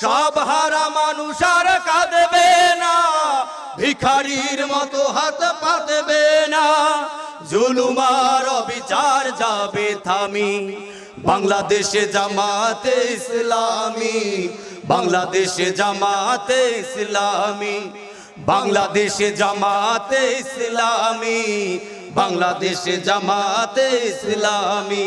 সব হারা মানুষ আর কাঁদবে না। ভিখারির মতো হাত পাতবে না। জুলুমার বিচার যাবে থামি। বাংলাদেশে জামাতে ইসলামী। বাংলাদেশে জামাতে ইসলামী। বাংলাদেশে জামাতে ইসলামী। বাংলাদেশে জামাতে ইসলামী।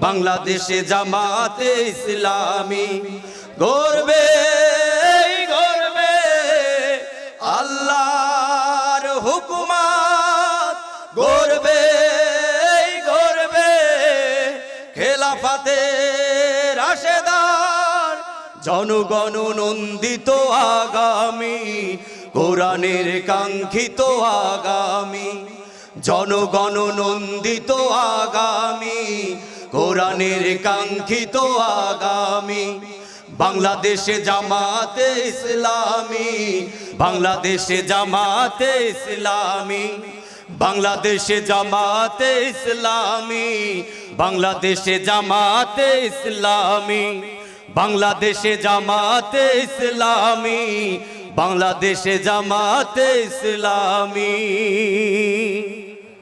বাংলাদেশে জামাতে ইসলামী গর্বে গর্বে আল্লাহর হুকুমাত গর্বে গর্বে খেলাফাতে রাশেদার জনগণ নন্দিত আগামী, কোরআনের কাঙ্ক্ষিত আগামী। জনগণ নন্দিত আগামী কোরআনের কাঙ্ক্ষিত আগামী। বাংলাদেশে জামাতে ইসলামী। বাংলাদেশে জামাতে ইসলামী। বাংলাদেশে জামাতে ইসলামী। বাংলাদেশে জামাতে ইসলামী। বাংলাদেশে জামাতে ইসলামী। বাংলাদেশে জামাতে ইসলামী।